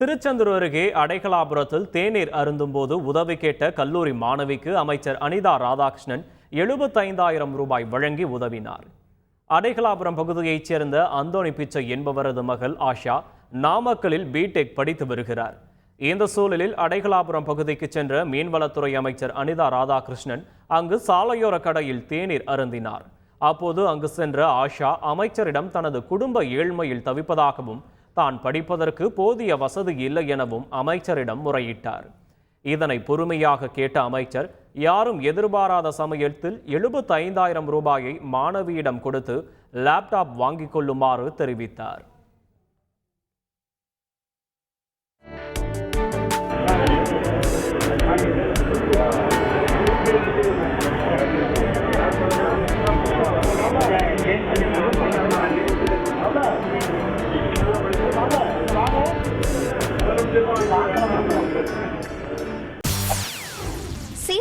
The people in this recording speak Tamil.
திருச்செந்தூர் அருகே அடைகலாபுரத்தில் தேநீர் அருந்தும்போது உதவி கேட்ட கல்லூரி மாணவிக்கு அமைச்சர் அனிதா ராதாகிருஷ்ணன் எழுபத்தைந்தாயிரம் ரூபாய் வழங்கி உதவினார். அடைகலாபுரம் பகுதியைச் சேர்ந்த அந்தோணி பிச்சை என்பவரது மகள் ஆஷா நாமக்கலில் பிடெக் படித்து வருகிறார். இந்த சூழலில் அடைகலாபுரம் பகுதிக்கு சென்ற மீன்வளத்துறை அமைச்சர் அனிதா ராதாகிருஷ்ணன் அங்கு சாலையோர கடையில் தேநீர் அருந்தினார். அப்போது அங்கு சென்ற ஆஷா அமைச்சரிடம் தனது குடும்ப ஏழ்மையில் தவிப்பதாகவும் தான் படிப்பதற்கு போதிய வசதி இல்லை எனவும் அமைச்சரிடம் முறையிட்டார். இதனை பொறுமையாக கேட்ட அமைச்சர் யாரும் எதிர்பாராத சமயத்தில் எழுபத்தைந்தாயிரம் ரூபாயை மாணவியிடம் கொடுத்து லேப்டாப் வாங்கிக் கொள்ளுமாறு தெரிவித்தார்.